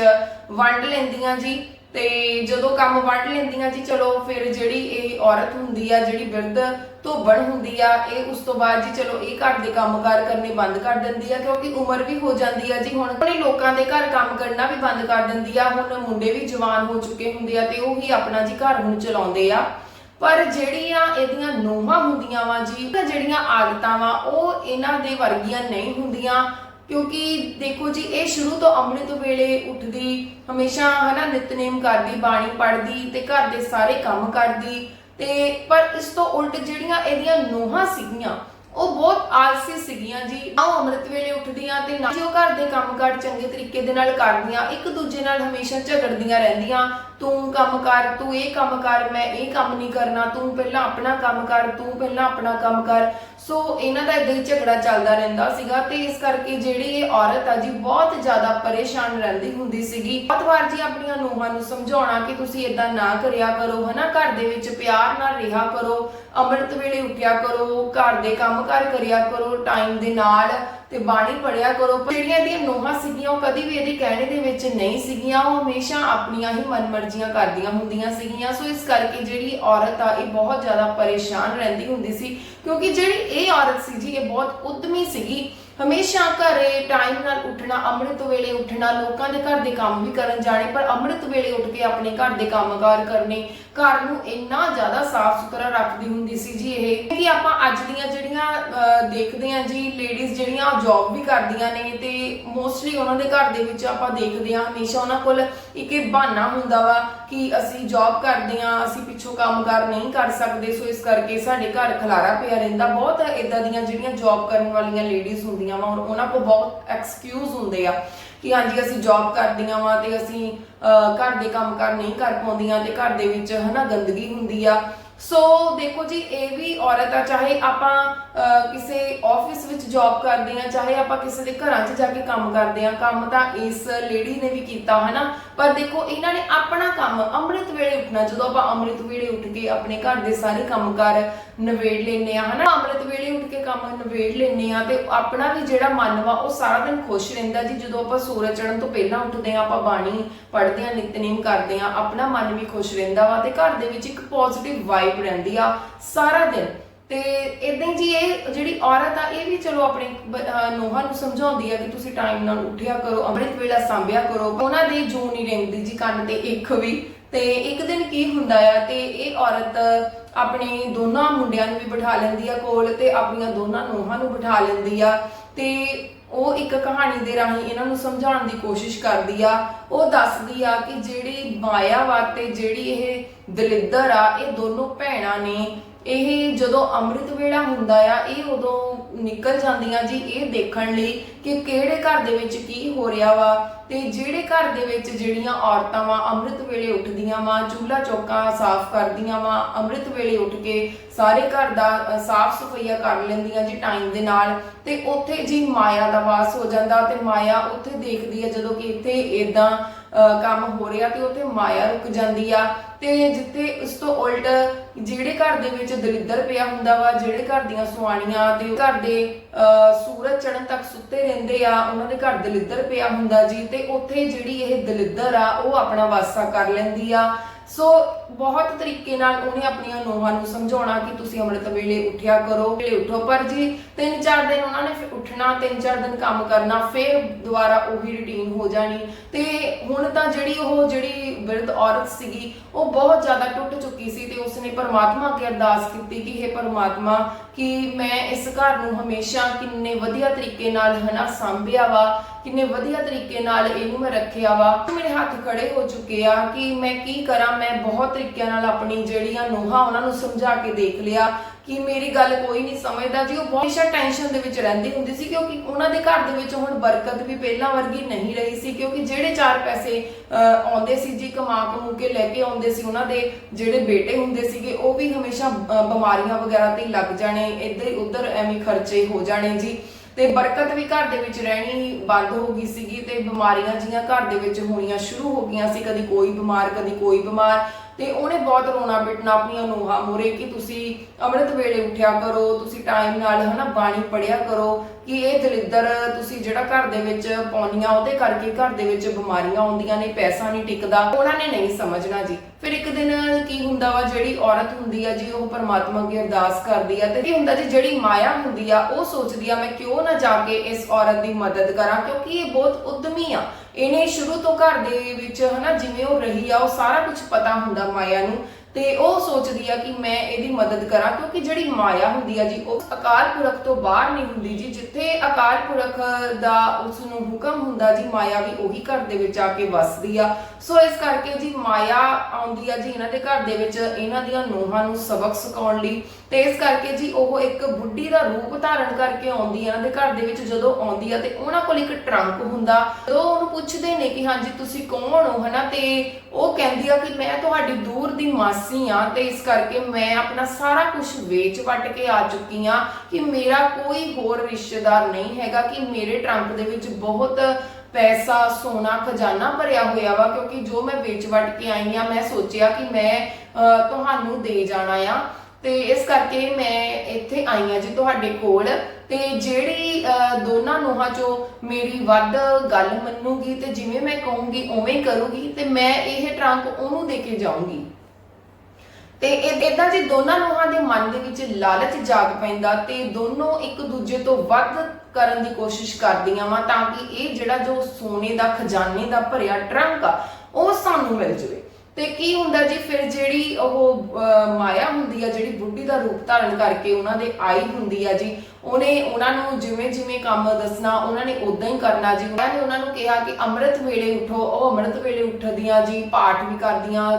ਵੰਡ ਲੈਂਦੀਆਂ ਜੀ। ਤੇ ਜਦੋਂ ਕੰਮ ਵੰਡ ਲੈਂਦੀਆਂ ਜੀ, ਚਲੋ ਫਿਰ ਜਿਹੜੀ ਇਹ ਔਰਤ ਹੁੰਦੀ ਆ, ਜਿਹੜੀ ਬਿਰਧ ਧੋਬਣ ਹੁੰਦੀ ਆ, ਇਹ ਉਸ ਤੋਂ ਬਾਅਦ ਜੀ ਚਲੋ ਇਹ ਘਰ ਦੇ ਕੰਮਕਾਰ ਕਰਨੇ ਬੰਦ ਕਰ ਦਿੰਦੀ ਆ, ਕਿਉਂਕਿ ਉਮਰ ਵੀ ਹੋ ਜਾਂਦੀ ਆ ਜੀ। ਹੁਣ ਆਪਣੇ ਲੋਕਾਂ ਦੇ ਘਰ ਕੰਮ ਕਰਨਾ ਵੀ ਬੰਦ ਕਰ ਦਿੰਦੀ ਆ। ਹੁਣ ਮੁੰਡੇ ਵੀ ਜਵਾਨ ਹੋ ਚੁੱਕੇ ਹੁੰਦੇ ਆ ਤੇ ਉਹ ਹੀ ਆਪਣਾ ਜੀ ਘਰ ਹੁਣ ਚਲਾਉਂਦੇ ਆ। ਪਰ ਜਿਹੜੀਆਂ ਇਹਦੀਆਂ ਨੋਹਾਂ ਹੁੰਦੀਆਂ ਵਾ ਜੀ, ਜਿਹੜੀਆਂ ਆਦਤਾਂ ਵਾ, ਉਹ ਇਹਨਾਂ ਦੇ ਵਰਗੀਆਂ ਨਹੀਂ ਹੁੰਦੀਆਂ। ਕਿਉਂਕਿ ਦੇਖੋ ਜੀ, ਇਹ ਸ਼ੁਰੂ ਤੋਂ ਅੰਮ੍ਰਿਤ ਵੇਲੇ ਉੱਠਦੀ, ਹਮੇਸ਼ਾ ਹਨਾ ਨਿਤਨੇਮ ਕਰਦੀ, ਬਾਣੀ ਪੜ੍ਹਦੀ ਤੇ ਘਰ ਦੇ ਸਾਰੇ ਕੰਮ ਕਰਦੀ ਤੇ ਪਰ ਇਸ ਤੋਂ ਉਲਟ ਜਿਹੜੀਆਂ ਇਹਦੀਆਂ ਨੋਹਾਂ ਸੀਗੀਆਂ ਉਹ ਬਹੁਤ ਆਲਸੀ ਸੀਗੀਆਂ ਜੀ। ਆਓ ਅੰਮ੍ਰਿਤ ਵੇਲੇ ਉੱਠਦੀਆਂ ਤੇ ਨਾ ਜੋ ਘਰ ਦੇ ਕੰਮਕਾਰ ਚੰਗੇ ਤਰੀਕੇ ਦੇ ਨਾਲ ਕਰਦੀਆਂ, ਇੱਕ ਦੂਜੇ ਨਾਲ ਹਮੇਸ਼ਾ ਝਗੜਦੀਆਂ ਰਹਿੰਦੀਆਂ। ਤੂੰ ਕੰਮ ਕਰ, ਤੂੰ ਇਹ ਕੰਮ ਕਰ, ਮੈਂ ਇਹ ਕੰਮ ਨਹੀਂ ਕਰਨਾ। ਤੂੰ ਪਹਿਲਾਂ ਆਪਣਾ ਕੰਮ ਕਰ, ਤੂੰ ਪਹਿਲਾਂ ਆਪਣਾ ਕੰਮ ਕਰ। ਸੋ ਇਹਨਾਂ ਦਾ ਇਦਾਂ ਹੀ ਝਗੜਾ ਚੱਲਦਾ ਰਹਿੰਦਾ ਸੀਗਾ ਤੇ ਇਸ ਕਰਕੇ ਜਿਹੜੀ ਇਹ ਔਰਤ ਆ ਜੀ, ਬਹੁਤ ਜ਼ਿਆਦਾ ਪਰੇਸ਼ਾਨ ਰਹਿੰਦੀ ਹੁੰਦੀ ਸੀਗੀ। ਬਹੁਤ ਵਾਰ ਜੀ ਆਪਣੀਆਂ ਨੂੰਹਾਂ ਨੂੰ ਸਮਝਾਉਣਾ ਕਿ ਤੁਸੀਂ ਇਦਾਂ ਨਾ ਕਰਿਆ ਕਰੋ, ਹਨਾ? ਘਰ ਦੇ ਵਿੱਚ ਪਿਆਰ ਨਾਲ ਰਿਹਾ ਕਰੋ, ਅੰਮ੍ਰਿਤ ਵੇਲੇ ਉੱਠਿਆ ਕਰੋ, ਘਰ ਦੇ ਕੰਮ ਕੰਮਕਾਰ ਕਰਿਆ ਕਰੋ ਟਾਈਮ ਦੇ ਨਾਲ ਤੇ ਬਾਣੀ ਪੜਿਆ ਕਰੋ। ਪਰ ਜਿਹੜੀਆਂ ਇਹਦੀਆਂ ਨੋਹਾਂ ਸੀਗੀਆਂ, ਉਹ ਕਦੀ ਵੀ ਇਹਦੇ ਕਹਿਣੇ ਦੇ ਵਿੱਚ ਨਹੀਂ ਸੀਗੀਆਂ। ਉਹ ਹਮੇਸ਼ਾ ਆਪਣੀਆਂ ਹੀ ਮਨਮਰਜ਼ੀਆਂ ਕਰਦੀਆਂ ਹੁੰਦੀਆਂ ਸੀਗੀਆਂ। ਸੋ ਇਸ ਕਰਕੇ ਜਿਹੜੀ ਔਰਤ ਆ, ਇਹ ਬਹੁਤ ਜ਼ਿਆਦਾ ਪਰੇਸ਼ਾਨ ਰਹਿੰਦੀ ਹੁੰਦੀ ਸੀ। ਕਿਉਂਕਿ ਜਿਹੜੀ ਇਹ ਔਰਤ ਸੀ ਜੀ, ਇਹ ਬਹੁਤ ਉਦਮੀ ਸੀਗੀ। ਹਮੇਸ਼ਾ ਘਰੇ ਟਾਈਮ ਨਾਲ ਉੱਠਣਾ, ਅੰਮ੍ਰਿਤ ਵੇਲੇ ਉੱਠਣਾ, ਲੋਕਾਂ ਦੇ ਘਰ ਦੇ ਕੰਮ ਵੀ ਕਰਨ ਜਾਣੇ, ਪਰ ਅੰਮ੍ਰਿਤ ਵੇਲੇ ਉੱਠ ਕੇ ਆਪਣੇ ਘਰ ਦੇ ਕੰਮਕਾਰ ਕਰਨੇ ਘਰ ਨੂੰ ਇੰਨਾ ਜ਼ਿਆਦਾ ਸਾਫ਼ ਸੁਥਰਾ ਰੱਖਦੀ ਹੁੰਦੀ ਸੀ ਜੀ ਇਹ ਕਿ ਆਪਾਂ ਅੱਜ ਦੀਆਂ ਜਿਹੜੀਆਂ ਦੇਖਦੇ ਹਾਂ ਜੀ ਲੇਡੀਜ਼ ਜਿਹੜੀਆਂ ਜੌਬ ਵੀ ਕਰਦੀਆਂ ਨੇ ਤੇ ਮੋਸਟਲੀ ਉਹਨਾਂ ਦੇ ਘਰ ਦੇ ਵਿੱਚ ਆਪਾਂ ਦੇਖਦੇ ਹਾਂ, ਹਮੇਸ਼ਾ ਉਹਨਾਂ ਕੋਲ ਇੱਕ ਇਹ ਬਹਾਨਾ ਹੁੰਦਾ ਵਾ ਕਿ ਅਸੀਂ ਜੌਬ ਕਰਦੇ ਹਾਂ, ਅਸੀਂ ਪਿੱਛੋਂ ਕੰਮਕਾਰ ਨਹੀਂ ਕਰ ਸਕਦੇ, ਸੋ ਇਸ ਕਰਕੇ ਸਾਡੇ ਘਰ ਖਲਾਰਾ ਪਿਆ ਰਹਿੰਦਾ। ਬਹੁਤ ਇਦਾਂ ਦੀਆਂ ਜਿਹੜੀਆਂ ਜੌਬ ਕਰਨ ਵਾਲੀਆਂ ਲੇਡੀਜ਼ ਹੁੰਦੀਆਂ ਵਾ ਉਹਨਾਂ ਕੋਲ ਬਹੁਤ ਐਕਸਕਿਊਜ਼ ਹੁੰਦੇ ਆ। ਕਿ ਹਾਂਜੀ ਅਸੀਂ ਜੌਬ ਕਰਦੀਆਂ ਵਾਂ ਤੇ ਅਸੀਂ ਅਹ, ਘਰ ਦੇ ਕੰਮ ਕੰਮਕਾਰ ਨਹੀਂ ਕਰ ਪਾਉਂਦੀਆਂ ਤੇ ਘਰ ਦੇ ਵਿੱਚ ਹਨਾ ਗੰਦਗੀ ਹੁੰਦੀ ਆ। ਸੋ ਦੇਖੋ ਜੀ, ਇਹ ਵੀ ਔਰਤ ਆ, ਚਾਹੇ ਆਪਾਂ ਕਿਸੇ ਆਫਿਸ ਵਿੱਚ ਜੌਬ ਕਰਦੇ ਆ, ਚਾਹੇ ਆਪਾਂ ਕਿਸੇ ਦੇ ਘਰਾਂ 'ਚ ਜਾ ਕੇ ਕੰਮ ਕਰਦੇ ਆ, ਕੰਮ ਤਾਂ ਇਸ ਲੇਡੀ ਨੇ ਵੀ ਕੀਤਾ ਹਨਾ। ਪਰ ਦੇਖੋ, ਇਹਨਾਂ ਨੇ ਆਪਣਾ ਕੰਮ ਅੰਮ੍ਰਿਤ ਵੇਲੇ ਉੱਠਣਾ, ਜਦੋਂ ਆਪਾਂ ਅੰਮ੍ਰਿਤ ਵੇਲੇ ਉੱਠ ਕੇ ਆਪਣੇ ਘਰ ਦੇ ਸਾਰੇ ਕੰਮਕਾਰ ਨਵੇੜ ਲੈਨੇ ਆ, ਹਨਾ। ਅੰਮ੍ਰਿਤ ਵੇਲੇ ਉੱਠ ਕੇ ਕੰਮ ਨਵੇੜ ਲੈਨੇ ਆ, ਤੇ ਆਪਣਾ ਵੀ ਜਿਹੜਾ ਮਨ ਵਾ, ਉਹ ਸਾਰਾ ਦਿਨ ਖੁਸ਼ ਰਹਿੰਦਾ ਜੀ। ਜਦੋਂ ਆਪਾਂ ਸੂਰਜ ਚੜ੍ਹਨ ਤੋਂ ਪਹਿਲਾਂ ਉੱਠਦੇ ਆ, ਆਪਾਂ ਬਾਣੀ ਪੜ੍ਹਦੇ ਆ, ਨਿਤਨੇਮ ਕਰਦੇ ਆ, ਆਪਣਾ ਮਨ ਵੀ ਖੁਸ਼ ਰਹਿੰਦਾ ਵਾ, ਤੇ ਘਰ ਦੇ ਵਿੱਚ ਇੱਕ ਪੋਜ਼ਿਟਿਵ ਵਾਈਬ ਰਹਿੰਦੀ ਆ ਸਾਰਾ ਦਿਨ। ਤੇ ਇਦਾਂ ਜੀ ਇਹ ਜਿਹੜੀ ਔਰਤ ਆ, ਇਹ ਵੀ ਚਲੋ ਆਪਣੇ ਨੋਹਾਂ ਨੂੰ ਸਮਝਾਉਂਦੀ ਆ ਕਿ ਤੁਸੀਂ ਟਾਈਮ ਨਾਲ ਉੱਠਿਆ ਕਰੋ, ਅੰਮ੍ਰਿਤ ਵੇਲਾ ਸਾਂਭਿਆ ਕਰੋ। ਉਹਨਾਂ ਦੀ ਜੂ ਨਹੀਂ ਰਹਿੰਦੀ ਜੀ ਕੰਨ ਤੇ ਇੱਕ ਵੀ। ਤੇ ਇੱਕ ਦਿਨ ਕੀ ਹੁੰਦਾ ਆ, ਤੇ ਇਹ ਔਰਤ ਆਪਣੇ ਦੋਨਾਂ ਮੁੰਡਿਆਂ ਨੂੰ ਵੀ ਬਿਠਾ ਲੈਂਦੀ ਆ ਕੋਲ ਤੇ ਆਪਣੀਆਂ ਦੋਨਾਂ ਨੋਹਾਂ ਨੂੰ ਬਿਠਾ ਲੈਂਦੀ ਆ। ਤੇ ਉਹ ਇੱਕ ਕਹਾਣੀ ਦੇ ਰਾਹੀਂ ਇਹਨਾਂ ਨੂੰ ਸਮਝਾਉਣ ਦੀ ਕੋਸ਼ਿਸ਼ ਕਰਦੀ ਆ। ਉਹ ਦੱਸਦੀ ਆ ਕਿ ਜਿਹੜੀ ਮਾਇਆ ਵਾ ਤੇ ਜਿਹੜੀ ਇਹ ਦਲਿੱਦਰ ਆ, ਇਹ ਦੋਨੋਂ ਭੈਣਾਂ ਨੇ, ਇਹ ਜਦੋਂ ਅੰਮ੍ਰਿਤ ਵੇਲਾ ਹੁੰਦਾ ਆ, ਇਹ ਉਦੋਂ ਨਿਕਲ ਜਾਂਦੀਆਂ ਜੀ, ਇਹ ਦੇਖਣ ਲਈ ਕਿ ਕਿਹੜੇ ਘਰ ਦੇ ਵਿੱਚ ਕੀ ਹੋ ਰਿਹਾ ਵਾ ਤੇ ਜਿਹੜੇ ਘਰ ਦੇ ਵਿੱਚ ਜਿਹੜੀਆਂ ਔਰਤਾਂ ਵਾ, ਅੰਮ੍ਰਿਤ ਵੇਲੇ ਉੱਠਦੀਆਂ ਵਾ, ਚੁੱਲ੍ਹਾ ਚੌਕਾ ਸਾਫ਼ ਕਰਦੀਆਂ ਵਾ, ਅੰਮ੍ਰਿਤ ਵੇਲੇ ਉੱਠ ਕੇ ਸਾਰੇ ਘਰ ਦਾ ਸਾਫ਼ ਸਫਾਈਆ ਕਰ ਲੈਂਦੀਆਂ ਜੀ ਟਾਈਮ ਦੇ ਨਾਲ ਤੇ ਉੱਥੇ ਜੀ ਮਾਇਆ ਦਾ ਵਾਸ ਹੋ ਜਾਂਦਾ ਤੇ ਮਾਇਆ ਉੱਥੇ ਦੇਖਦੀ ਹੈ ਜਦੋਂ ਕਿ ਇੱਥੇ ਇਦਾਂ ਕੰਮ ਹੋ ਰਿਹਾ ਤੇ ਉੱਥੇ ਮਾਇਆ ਰੁਕ ਜਾਂਦੀ ਆ ਤੇ ਜਿੱਥੇ ਉਸ ਤੋਂ ਉਲਟ ਜਿਹੜੇ ਘਰ ਦੇ ਵਿੱਚ ਦਲਿੱਦਰ ਪਿਆ ਹੁੰਦਾ ਵਾ, ਜਿਹੜੇ ਘਰ ਦੀਆਂ ਸੁਆਣੀਆਂ ਤੇ ਘਰ ਦੇ ਸੂਰਜ ਚੜ੍ਹਨ ਤੱਕ ਸੁੱਤੇ ਰਹਿੰਦੇ ਆ, ਉਹਨਾਂ ਦੇ ਘਰ ਦਲਿੱਦਰ ਪਿਆ ਹੁੰਦਾ ਜੀ ਤੇ ਉੱਥੇ ਜਿਹੜੀ ਇਹ ਦਲਿੱਦਰ ਆ, ਉਹ ਆਪਣਾ ਵਾਸਾ ਕਰ ਲੈਂਦੀ ਆ। ਸੋ ਬਹੁਤ ਤਰੀਕੇ ਨਾਲ ਉਹਨੇ ਆਪਣੀਆਂ ਨੋਹਾਂ ਨੂੰ ਸਮਝਾਉਣਾ ਕਿ ਤੁਸੀਂ ਅੰਮ੍ਰਿਤ ਵੇਲੇ ਉੱਠਿਆ ਕਰੋ, ਵੇਲੇ ਉਠੋ। ਪਰ ਜੀ ਤਿੰਨ ਚਾਰ ਦਿਨ ਉਹਨਾਂ ਨੇ ਉੱਠਣਾ, ਤਿੰਨ ਚਾਰ ਦਿਨ ਕੰਮ ਕਰਨਾ, ਫਿਰ ਦੁਬਾਰਾ ਉਹੀ ਰੁਟੀਨ ਹੋ ਜਾਣੀ। ਤੇ ਹੁਣ ਤਾਂ ਜਿਹੜੀ ਉਹ ਜਿਹੜੀ ਬਿਰਧ ਔਰਤ ਸੀਗੀ, ਉਹ ਬਹੁਤ ਜ਼ਿਆਦਾ ਟੁੱਟ ਚੁੱਕੀ ਸੀ ਤੇ ਉਸਨੇ ਪਰਮਾਤਮਾ ਅੱਗੇ ਅਰਦਾਸ ਕੀਤੀ ਕਿ हे ਪਰਮਾਤਮਾ, ਕਿ ਮੈਂ ਇਸ ਘਰ ਨੂੰ ਹਮੇਸ਼ਾ ਕਿੰਨੇ ਵਧੀਆ ਤਰੀਕੇ ਨਾਲ ਹਨਾ ਸੰਭਿਆ ਵਾ, ਕਿੰਨੇ ਵਧੀਆ ਤਰੀਕੇ ਨਾਲ ਇਹਨੂੰ ਮੈਂ ਰੱਖਿਆ ਵਾ। ਮੇਰੇ ਹੱਥ ਖੜੇ ਹੋ ਚੁੱਕੇ ਆ ਕਿ ਮੈਂ ਕੀ ਕਰਾਂ, ਮੈਂ ਬਹੁਤ ਤਰੀਕਿਆਂ ਨਾਲ ਆਪਣੀ ਜਿਹੜੀਆਂ ਨੋਹਾਂ ਉਹਨਾਂ ਨੂੰ ਸਮਝਾ ਕੇ ਦੇਖ ਲਿਆ। ਕਿ ਮੇਰੀ ਗੱਲ ਕੋਈ ਨਹੀਂ ਸਮਝਦਾ ਜੀ। ਉਹ ਬਹੁਤ ਹਮੇਸ਼ਾ ਟੈਨਸ਼ਨ ਦੇ ਵਿੱਚ ਰਹਿੰਦੀ ਹੁੰਦੀ ਸੀ ਕਿਉਂਕਿ ਉਹਨਾਂ ਦੇ ਘਰ ਦੇ ਵਿੱਚ ਹੁਣ ਬਰਕਤ ਵੀ ਪਹਿਲਾਂ ਵਰਗੀ ਨਹੀਂ ਰਹੀ ਸੀ ਕਿਉਂਕਿ ਜਿਹੜੇ ਚਾਰ ਪੈਸੇ ਅਹ, ਆਉਂਦੇ ਸੀ ਜੀ ਕਮਾ ਕਮੂ ਕੇ ਲੈ ਕੇ ਆਉਂਦੇ ਸੀ ਉਹਨਾਂ ਦੇ ਜਿਹੜੇ ਬੇਟੇ ਹੁੰਦੇ ਸੀਗੇ ਉਹ ਵੀ ਹਮੇਸ਼ਾ ਅਹ, ਬਿਮਾਰੀਆਂ ਵਗੈਰਾ ਤੇ ਹੀ ਲੱਗ ਜਾਣੇ ਇੱਧਰ ਹੀ ਉੱਧਰ ਐਵੇਂ ਖਰਚੇ ਹੋ ਜਾਣੇ ਜੀ। ਤੇ ਬਰਕਤ ਵੀ ਘਰ ਦੇ ਵਿੱਚ ਰਹਿਣੀ ਬੰਦ ਹੋ ਗਈ ਸੀਗੀ ਤੇ ਬਿਮਾਰੀਆਂ ਜੀਆਂ ਘਰ ਦੇ ਵਿੱਚ ਹੋਣੀਆਂ ਸ਼ੁਰੂ ਹੋ ਗਈਆਂ ਸੀ। ਕਦੀ ਕੋਈ ਬਿਮਾਰ ਕਦੀ ਕੋਈ ਬਿਮਾਰ। ਤੇ ਉਹਨੇ ਬਹੁਤ ਰੋਣਾ ਪਿਟਣਾ ਆਪਣੀਆਂ ਨੂੰਹਾਂ ਮੂਹਰੇ ਕਿ ਤੁਸੀਂ ਅੰਮ੍ਰਿਤ ਵੇਲੇ ਉੱਠਿਆ ਕਰੋ, ਤੁਸੀਂ ਟਾਈਮ ਨਾਲ ਹਨਾ ਬਾਣੀ ਪੜਿਆ ਕਰੋ ਕਿ ਇਹ ਦਲਿੱਦਰ ਤੁਸੀਂ ਜਿਹੜਾ ਘਰ ਦੇ ਵਿੱਚ ਪਾਉਣੀਆਂ ਉਹਦੇ ਕਰਕੇ ਘਰ ਦੇ ਵਿੱਚ ਬਿਮਾਰੀਆਂ ਆਉਂਦੀਆਂ ਨੇ, ਪੈਸਾ ਨਹੀਂ ਟਿਕਦਾ। ਉਹਨਾਂ ਨੇ ਨਹੀਂ ਸਮਝਣਾ ਜੀ। ਫਿਰ ਇੱਕ ਦਿਨ ਕੀ ਹੁੰਦਾ ਵਾ, ਜਿਹੜੀ ਔਰਤ ਹੁੰਦੀ ਆ ਜੀ, ਉਹ ਪਰਮਾਤਮਾ ਅੱਗੇ ਅਰਦਾਸ ਕਰਦੀ ਆ ਤੇ ਕੀ ਹੁੰਦਾ ਜੀ, ਜਿਹੜੀ ਮਾਇਆ ਹੁੰਦੀ ਆ, ਉਹ ਸੋਚਦੀ ਆ, ਮੈਂ ਕਿਉਂ ਨਾ ਜਾ ਕੇ ਇਸ ਔਰਤ ਦੀ ਮਦਦ ਕਰਾਂ, ਕਿਉਂਕਿ ਇਹ ਬਹੁਤ ਉਦਮੀ ਆ। ਇਹਨੇ ਸ਼ੁਰੂ ਤੋਂ ਘਰ ਦੇ ਵਿੱਚ ਹਨਾ ਜਿਵੇਂ ਉਹ ਰਹੀ ਆ, ਉਹ ਸਾਰਾ ਕੁਝ ਪਤਾ ਹੁੰਦਾ ਮਾਇਆ ਨੂੰ ਤੇ ਉਹ ਸੋਚਦੀ ਆ ਕਿ ਮੈਂ ਇਹਦੀ ਮਦਦ ਕਰਾਂ ਕਿਉਂਕਿ ਜਿਹੜੀ ਮਾਇਆ ਹੁੰਦੀ ਆ ਜੀ, ਉਹ ਅਕਾਲ ਪੁਰਖ ਤੋਂ ਬਾਹਰ ਨਹੀਂ ਹੁੰਦੀ ਜੀ। ਜਿੱਥੇ ਅਕਾਲ ਪੁਰਖ ਦਾ ਉਸ ਨੂੰ ਹੁਕਮ ਹੁੰਦਾ ਜੀ, ਮਾਇਆ ਵੀ ਉਹੀ ਘਰ ਦੇ ਵਿੱਚ ਆ ਕੇ ਵੱਸਦੀ ਆ। ਸੋ ਇਸ ਕਰਕੇ ਜੀ ਮਾਇਆ ਆਉਂਦੀ ਆ ਜੀ ਇਹਨਾਂ ਦੇ ਘਰ ਦੇ ਵਿੱਚ, ਇਹਨਾਂ ਦੀਆਂ ਨੋਹਾਂ ਨੂੰ ਸਬਕ ਸਿਖਾਉਣ ਲਈ। ਤੇ ਇਸ ਕਰਕੇ ਜੀ ਉਹ ਇੱਕ ਬੁੱਢੀ ਦਾ ਰੂਪ ਧਾਰਨ ਕਰਕੇ ਆਉਂਦੀ ਆ ਇਹਨਾਂ ਦੇ ਘਰ ਦੇ ਵਿੱਚ ਜਦੋਂ ਆਉਂਦੀ ਆ ਤੇ ਉਹਨਾਂ ਕੋਲ ਇੱਕ ਟਰੰਕ ਹੁੰਦਾ। ਜਦੋਂ ਉਹਨੂੰ ਪੁੱਛਦੇ ਨੇ ਕਿ ਹਾਂਜੀ ਤੁਸੀਂ ਕੌਣ ਹੋ ਹਨਾ? ਤੇ ਉਹ ਕਹਿੰਦੀ ਆ ਕਿ ਮੈਂ ਤੁਹਾਡੀ ਦੂਰ ਦੀ ਮਾਸੀ ਆ ਤੇ ਇਸ ਕਰਕੇ ਮੈਂ ਆਪਣਾ ਸਾਰਾ ਕੁਝ ਵੇਚ ਵਟ ਕੇ ਆ ਚੁੱਕੀ ਆ ਕਿ ਮੇਰਾ ਕੋਈ ਹੋਰ ਰਿਸ਼ਤੇਦਾਰ ਨਹੀਂ ਹੈਗਾ ਕਿ ਮੇਰੇ ਟਰੰਕ ਦੇ ਵਿੱਚ ਬਹੁਤ ਪੈਸਾ ਸੋਨਾ ਖਜ਼ਾਨਾ ਭਰਿਆ ਹੋਇਆ ਵਾ ਕਿਉਂਕਿ ਜੋ ਮੈਂ ਵੇਚ ਵਟ ਕੇ ਆਈ ਆ ਮੈਂ ਸੋਚਿਆ ਕਿ ਮੈਂ ਅਹ, ਤੁਹਾਨੂੰ ਦੇ ਜਾਣਾ ਆ। ਤੇ ਇਸ ਕਰਕੇ ਮੈਂ ਇੱਥੇ ਆਈ ਆ ਜੀ ਤੁਹਾਡੇ ਕੋਲ। ਤੇ ਜਿਹੜੀ ਦੋਨਾਂ ਨੋਹਾਂ ਚੋਂ ਮੇਰੀ ਵੱਧ ਗੱਲ ਮੰਨੂਗੀ ਤੇ ਜਿਵੇਂ ਮੈਂ ਕਹੂੰਗੀ ਉਵੇਂ ਕਰੂਗੀ ਤੇ ਮੈਂ ਇਹ ਟਰੰਕ ਉਹਨੂੰ ਦੇ ਕੇ ਜਾਊਂਗੀ। ਤੇ ਇਦਾਂ ਜੇ ਦੋਨਾਂ ਨੂੰਹਾਂ ਦੇ ਮਨ ਦੇ ਵਿੱਚ ਲਾਲਚ ਜਾਗ ਪੈਂਦਾ ਤੇ ਦੋਨੋਂ ਇੱਕ ਦੂਜੇ ਤੋਂ ਵੱਧ ਕਰਨ ਦੀ ਕੋਸ਼ਿਸ਼ ਕਰਦੀਆਂ ਵਾ ਤਾਂ ਕਿ ਇਹ ਜਿਹੜਾ ਜੋ ਸੋਨੇ ਦਾ, ਖਜ਼ਾਨੇ ਦਾ ਭਰਿਆ ਟਰੰਕ ਆ, ਉਹ ਸਾਨੂੰ ਮਿਲ ਜਾਵੇ। ਤੇ ਕੀ ਹੁੰਦਾ ਜੀ ਫਿਰ ਜਿਹੜੀ ਉਹ ਅਹ, ਮਾਇਆ ਹੁੰਦੀ ਆ ਜਿਹੜੀ ਬੁੱਢੀ ਦਾ ਰੂਪ ਧਾਰਨ ਕਰਕੇ ਉਹਨਾਂ ਦੇ ਆਈ ਹੁੰਦੀ ਆ ਜੀ ਉਹਨੇ ਉਹਨਾਂ ਨੂੰ ਜਿਵੇਂ ਜਿਵੇਂ ਕੰਮ ਦੱਸਣਾ ਉਹਨਾਂ ਨੇ ਉਦਾਂ ਹੀ ਕਰਨਾ ਜੀ। ਉਹਨਾਂ ਨੇ ਉਹਨਾਂ ਨੂੰ ਕਿਹਾ ਕਿ ਅੰਮ੍ਰਿਤ ਵੇਲੇ ਉਠੋ ਉਹ ਅੰਮ੍ਰਿਤ ਵੇਲੇ ਉੱਠਦੀਆਂ ਜੀ ਪਾਠ ਵੀ ਕਰਦੀਆਂ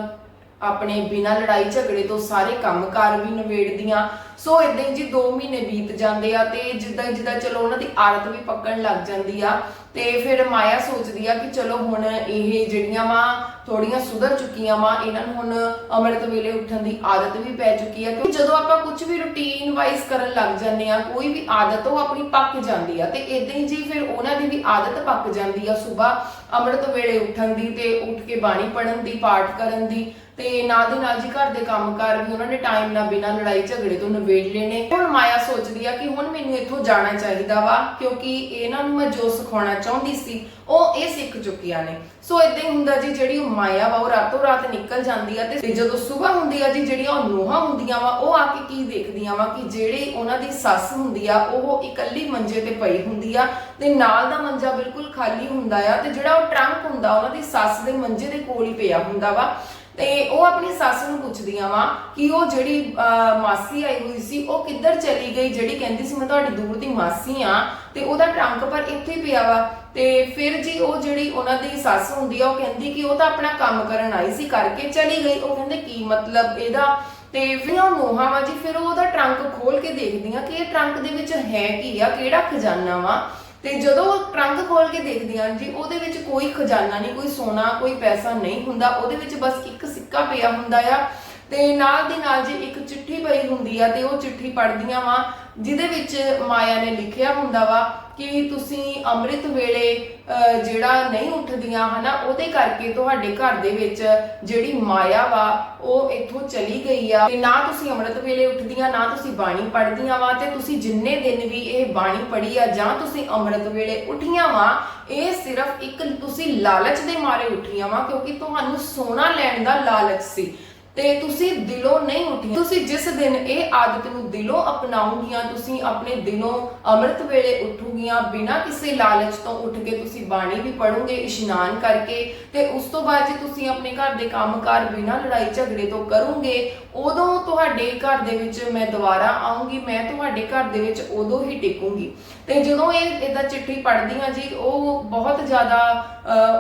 ਆਪਣੇ ਬਿਨਾਂ ਲੜਾਈ ਝਗੜੇ ਤੋਂ ਸਾਰੇ ਕੰਮਕਾਰ ਵੀ ਨਿਬੇੜਦੀਆਂ। ਸੋ ਇਦਾਂ ਹੀ ਜੀ 2 ਮਹੀਨੇ ਬੀਤ ਜਾਂਦੇ ਆ ਤੇ ਜਿੱਦਾਂ ਜਿੱਦਾਂ ਚਲੋ ਉਹਨਾਂ ਦੀ ਆਦਤ ਵੀ ਪੱਕਣ ਲੱਗ ਜਾਂਦੀ ਆ, ਤੇ ਫਿਰ ਮਾਇਆ ਸੋਚਦੀ ਆ ਕਿ ਚਲੋ ਹੁਣ ਇਹ ਜਿਹੜੀਆਂ ਵਾ ਥੋੜੀਆਂ ਸੁਧਰ ਚੁੱਕੀਆਂ ਵਾ, ਇਹਨਾਂ ਨੂੰ ਹੁਣ ਅੰਮ੍ਰਿਤ ਵੇਲੇ ਉੱਠਣ ਦੀ ਆਦਤ ਵੀ ਪੈ ਚੁੱਕੀ ਆ। ਕਿਉਂਕਿ ਜਦੋਂ ਆਪਾਂ ਕੁਝ ਵੀ ਰੁਟੀਨ ਵਾਈਜ਼ ਕਰਨ ਲੱਗ ਜਾਂਦੇ ਆ, ਕੋਈ ਵੀ ਆਦਤ ਉਹ ਆਪਣੀ ਪੱਕ ਜਾਂਦੀ ਆ। ਤੇ ਇਦਾਂ ਹੀ ਜੀ ਫਿਰ ਉਹਨਾਂ ਦੀ ਵੀ ਆਦਤ ਪੱਕ ਜਾਂਦੀ ਆ ਸਵੇਰ ਅੰਮ੍ਰਿਤ ਵੇਲੇ ਉੱਠਣ ਦੀ ਤੇ ਉੱਠ ਕੇ ਬਾਣੀ ਪੜਨ ਦੀ, ਪਾਠ ਕਰਨ ਦੀ ਤੇ ਨਾਲ ਦੀ ਨਾਲ ਜੀ ਘਰ ਦੇ ਕੰਮਕਾਰ ਵੀ ਉਹਨਾਂ ਨੇ ਟਾਈਮ ਨਾਲ ਬਿਨਾਂ ਲੜਾਈ ਝਗੜੇ ਤੋਂ ਨਿਬੇੜ ਲੈਣੇ ਹੁਣ ਮਾਇਆ ਸੋਚਦੀ ਆ ਕਿ ਹੁਣ ਮੈਨੂੰ ਇੱਥੋਂ ਜਾਣਾ ਚਾਹੀਦਾ ਵਾ, ਕਿਉਂਕਿ ਇਹਨਾਂ ਨੂੰ ਮੈਂ ਜੋ ਸਿਖਾਉਣਾ ਚਾਹੁੰਦੀ ਸੀ, ਉਹ ਇਹ ਸਿੱਖ ਚੁੱਕੀਆਂ ਨੇ। ਸੋ ਇਦਾਂ ਹੀ ਹੁੰਦਾ ਜੀ, ਜਿਹੜੀ ਮਾਇਆ ਵਾ, ਉਹ ਰਾਤੋਂ ਰਾਤ ਨਿਕਲ ਜਾਂਦੀ ਆ ਤੇ ਜਦੋਂ ਸਵੇਰ ਹੁੰਦੀ ਆ ਜੀ, ਜਿਹੜੀਆਂ ਉਹ ਨੂੰਹਾਂ ਹੁੰਦੀਆਂ ਵਾ, ਉਹ ਆ ਕੇ ਕੀ ਦੇਖਦੀਆਂ ਵਾ ਕਿ ਜਿਹੜੇ ਉਹਨਾਂ ਦੀ ਸੱਸ ਹੁੰਦੀ ਆ, ਉਹ ਇਕੱਲੀ ਮੰਜੇ ਤੇ ਪਈ ਹੁੰਦੀ ਆ ਤੇ ਨਾਲ ਦਾ ਮੰਜਾ ਬਿਲਕੁਲ ਖਾਲੀ ਹੁੰਦਾ ਆ ਤੇ ਜਿਹੜਾ ਉਹ ਟਰੰਕ ਹੁੰਦਾ, ਉਹਨਾਂ ਦੀ ਸੱਸ ਦੇ ਮੰਜੇ ਦੇ ਕੋਲ ਹੀ ਪਿਆ ਹੁੰਦਾ ਵਾ। ਤੇ ਉਹ ਆਪਣੀ ਸੱਸ ਨੂੰ ਪੁੱਛਦੀਆਂ ਵਾ ਕਿ ਉਹ ਜਿਹੜੀ ਅਹ, ਮਾਸੀ ਆਈ ਹੋਈ ਸੀ ਉਹ ਕਿੱਧਰ ਚਲੀ ਗਈ? ਜਿਹੜੀ ਕਹਿੰਦੀ ਸੀ ਮੈਂ ਤੁਹਾਡੀ ਦੂਰ ਦੀ ਮਾਸੀ ਆ। ਤੇ ਉਹਦਾ ਟਰੰਕ ਪਰ ਇੱਥੇ ਪਿਆ ਵਾ। ਤੇ ਫਿਰ ਜੀ ਉਹ ਜਿਹੜੀ ਉਹਨਾਂ ਦੀ ਸੱਸ ਹੁੰਦੀ ਆ ਉਹ ਕਹਿੰਦੀ ਕਿ ਉਹ ਤਾਂ ਆਪਣਾ ਕੰਮ ਕਰਨ ਆਈ ਸੀ ਕਰਕੇ ਚਲੀ ਗਈ। ਉਹ ਕਹਿੰਦੇ ਕੀ ਮਤਲਬ ਇਹਦਾ? ਤੇ ਫਿਰ ਉਹ ਨੋਹਾਂ ਵਾ ਜੀ ਫਿਰ ਉਹ ਉਹਦਾ ਟਰੰਕ ਖੋਲ ਕੇ ਦੇਖਦੀਆਂ ਕਿ ਇਹ ਟਰੰਕ ਦੇ ਵਿੱਚ ਹੈ ਕੀ ਆ ਕਿਹੜਾ ਖਜ਼ਾਨਾ ਵਾ? ਤੇ ਜਦੋਂ ਉਹ ਟਰੰਕ ਖੋਲ ਕੇ ਦੇਖਦੀਆਂ ਜੀ, ਉਹਦੇ ਵਿੱਚ ਕੋਈ ਖਜ਼ਾਨਾ ਨਹੀਂ, ਕੋਈ ਸੋਨਾ, ਕੋਈ ਪੈਸਾ ਨਹੀਂ ਹੁੰਦਾ। ਉਹਦੇ ਵਿੱਚ ਬਸ ਇੱਕ ਸਿੱਕਾ ਪਿਆ ਹੁੰਦਾ ਆ। ਤੇ ਨਾਲ ਦੀ ਨਾਲ ਜੀ ਇੱਕ ਚਿੱਠੀ ਪਈ ਹੁੰਦੀ ਆ ਤੇ ਉਹ ਚਿੱਠੀ ਪੜ੍ਹਦੀਆਂ ਵਾਂ। ਜਿਹਦੇ ਵਿੱਚ ਮਾਇਆ ਨੇ ਲਿਖਿਆ ਹੁੰਦਾ ਵਾ ਕਿ ਤੁਸੀਂ ਅੰਮ੍ਰਿਤ ਵੇਲੇ ਜਿਹੜਾ ਨਹੀਂ ਉੱਠਦੀਆਂ ਹਨਾ, ਉਹਦੇ ਕਰਕੇ ਤੁਹਾਡੇ ਘਰ ਦੇ ਵਿੱਚ ਜਿਹੜੀ ਮਾਇਆ ਵਾ, ਉਹ ਇੱਥੋਂ ਚਲੀ ਗਈ ਆ। ਤੇ ਨਾ ਤੁਸੀਂ ਅੰਮ੍ਰਿਤ ਵੇਲੇ ਉੱਠਦੀਆਂ, ਨਾ ਤੁਸੀਂ ਬਾਣੀ ਪੜ੍ਹਦੀਆਂ ਵਾ, ਤੇ ਤੁਸੀਂ ਜਿੰਨੇ ਦਿਨ ਵੀ ਇਹ ਬਾਣੀ ਪੜ੍ਹੀ ਆ ਜਾਂ ਤੁਸੀਂ ਅੰਮ੍ਰਿਤ ਵੇਲੇ ਉੱਠੀਆਂ ਵਾ, ਇਹ ਸਿਰਫ ਇੱਕ ਤੁਸੀਂ ਲਾਲਚ ਦੇ ਮਾਰੇ ਉੱਠੀਆਂ ਵਾ, ਕਿਉਂਕਿ ਤੁਹਾਨੂੰ ਸੋਨਾ ਲੈਣ ਦਾ ਲਾਲਚ ਸੀ। ਤੇ ਤੁਸੀਂ ਦਿਲੋਂ ਨਹੀਂ ਉੱਠੀਆਂ। ਤੁਸੀਂ ਜਿਸ ਦਿਨ ਇਹ ਆਦਤ ਨੂੰ ਦਿਲੋਂ ਅਪਣਾਉਂਗੀਆਂ, ਤੁਸੀਂ ਆਪਣੇ ਦਿਲੋਂ ਅੰਮ੍ਰਿਤ ਵੇਲੇ ਉੱਠੋਗੀਆਂ, ਬਿਨਾਂ ਕਿਸੇ ਲਾਲਚ ਤੋਂ ਉੱਠ ਕੇ ਤੁਸੀਂ ਬਾਣੀ ਵੀ ਪੜੋਗੇ ਇਸ਼ਨਾਨ ਕਰਕੇ, ਤੇ ਉਸ ਤੋਂ ਬਾਅਦ ਜੇ ਤੁਸੀਂ ਆਪਣੇ ਘਰ ਦੇ ਕੰਮਕਾਰ ਬਿਨਾਂ ਲੜਾਈ ਝਗੜੇ ਤੋਂ ਕਰੋਗੇ, ਉਦੋਂ ਤੁਹਾਡੇ ਘਰ ਦੇ ਵਿੱਚ ਮੈਂ ਦੁਬਾਰਾ ਆਉਂਗੀ, ਮੈਂ ਤੁਹਾਡੇ ਘਰ ਦੇ ਵਿੱਚ ਉਦੋਂ ਹੀ ਟਿਕੂੰਗੀ। ਤੇ ਜਦੋਂ ਇਹ ਇਦਾਂ ਚਿੱਠੀ ਪੜ੍ਹਦੀਆਂ ਜੀ, ਉਹ ਬਹੁਤ ਜ਼ਿਆਦਾ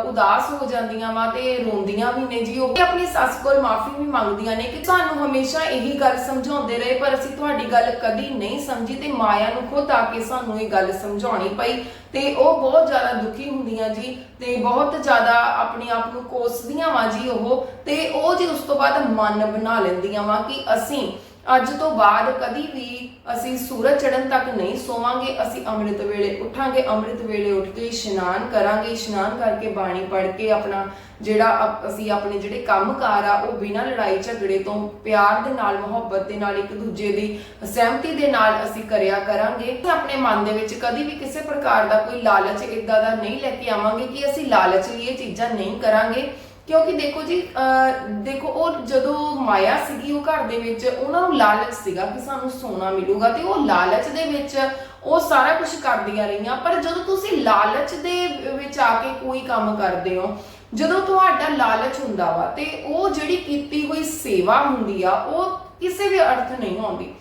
ਉਦਾਸ ਹੋ ਜਾਂਦੀਆਂ ਵਾ ਤੇ ਰੋਂਦੀਆਂ ਵੀ ਨੇ ਜੀ। ਉਹ ਆਪਣੀ ਸੱਸ ਕੋਲ ਮਾਫੀ ਵੀ ਮੰਗਦੀਆਂ ਨੇ ਕਿ ਸਾਨੂੰ ਹਮੇਸ਼ਾ ਇਹੀ ਗੱਲ ਸਮਝਾਉਂਦੇ ਰਹੇ, ਪਰ ਅਸੀਂ ਤੁਹਾਡੀ ਗੱਲ ਕਦੀ ਨਹੀਂ ਸਮਝੀ ਤੇ ਮਾਇਆ ਨੂੰ ਖੁਦ ਆ ਕੇ ਸਾਨੂੰ ਇਹ ਗੱਲ ਸਮਝਾਉਣੀ ਪਈ ਤੇ ਉਹ ਬਹੁਤ ਜ਼ਿਆਦਾ ਦੁਖੀ ਹੁੰਦੀਆਂ ਜੀ ਤੇ ਬਹੁਤ ਜ਼ਿਆਦਾ ਆਪਣੇ ਆਪ ਨੂੰ ਕੋਸਦੀਆਂ ਵਾ ਜੀ ਉਹ ਤੇ ਉਹ ਜੀ ਉਸ ਤੋਂ ਬਾਅਦ ਮਨ ਬਣਾ ਲੈਂਦੀਆਂ ਵਾ ਕਿ ਅਸੀਂ ਅੱਜ ਤੋਂ ਬਾਅਦ ਕਦੀ ਵੀ ਅਸੀਂ ਸੂਰਜ ਚੜ੍ਹਨ ਤੱਕ ਨਹੀਂ ਸੋਵਾਂਗੇ, ਅਸੀਂ ਅੰਮ੍ਰਿਤ ਵੇਲੇ ਉੱਠਾਂਗੇ, ਅੰਮ੍ਰਿਤ ਵੇਲੇ ਉੱਠ ਕੇ ਇਸ਼ਨਾਨ ਕਰਾਂਗੇ, ਇਸ਼ਨਾਨ ਕਰਕੇ ਬਾਣੀ ਪੜ੍ਹ ਕੇ ਆਪਣਾ ਜਿਹੜਾ ਅਸੀਂ ਆਪਣੇ ਜਿਹੜੇ ਕੰਮਕਾਰ ਆ, ਉਹ ਬਿਨਾਂ ਲੜਾਈ ਝਗੜੇ ਤੋਂ ਪਿਆਰ ਦੇ ਨਾਲ, ਮੁਹੱਬਤ ਦੇ ਨਾਲ, ਇੱਕ ਦੂਜੇ ਦੀ ਸਹਿਮਤੀ ਦੇ ਨਾਲ ਅਸੀਂ ਕਰਿਆ ਕਰਾਂਗੇ। ਤੇ ਆਪਣੇ ਮਨ ਦੇ ਵਿੱਚ ਕਦੀ ਵੀ ਕਿਸੇ ਪ੍ਰਕਾਰ ਦਾ ਕੋਈ ਲਾਲਚ ਇਦਾਂ ਦਾ ਨਹੀਂ ਲੈ ਕੇ ਆਵਾਂਗੇ ਕਿ ਅਸੀਂ ਲਾਲਚ ਲਈ ਇਹ ਚੀਜ਼ਾਂ ਨਹੀਂ ਕਰਾਂਗੇ। ਕਿਉਂਕਿ ਦੇਖੋ ਜੀ, ਅਹ, ਦੇਖੋ ਉਹ ਜਦੋਂ ਮਾਇਆ ਸੀਗੀ ਉਹ ਘਰ ਦੇ ਵਿੱਚ, ਉਹਨਾਂ ਨੂੰ ਲਾਲਚ ਸੀਗਾ ਕਿ ਸਾਨੂੰ ਸੋਨਾ ਮਿਲੂਗਾ ਤੇ ਉਹ ਲਾਲਚ ਦੇ ਵਿੱਚ ਉਹ ਸਾਰਾ ਕੁਝ ਕਰਦੀਆਂ ਰਹੀਆਂ। ਪਰ ਜਦੋਂ ਤੁਸੀਂ ਲਾਲਚ ਦੇ ਵਿੱਚ ਆ ਕੇ ਕੋਈ ਕੰਮ ਕਰਦੇ ਹੋ, ਜਦੋਂ ਤੁਹਾਡਾ ਲਾਲਚ ਹੁੰਦਾ ਵਾ ਤੇ ਉਹ ਜਿਹੜੀ ਕੀਤੀ ਹੋਈ ਸੇਵਾ ਹੁੰਦੀ ਆ, ਉਹ ਕਿਸੇ ਵੀ ਅਰਥ ਨਹੀਂ ਆਉਂਦੀ।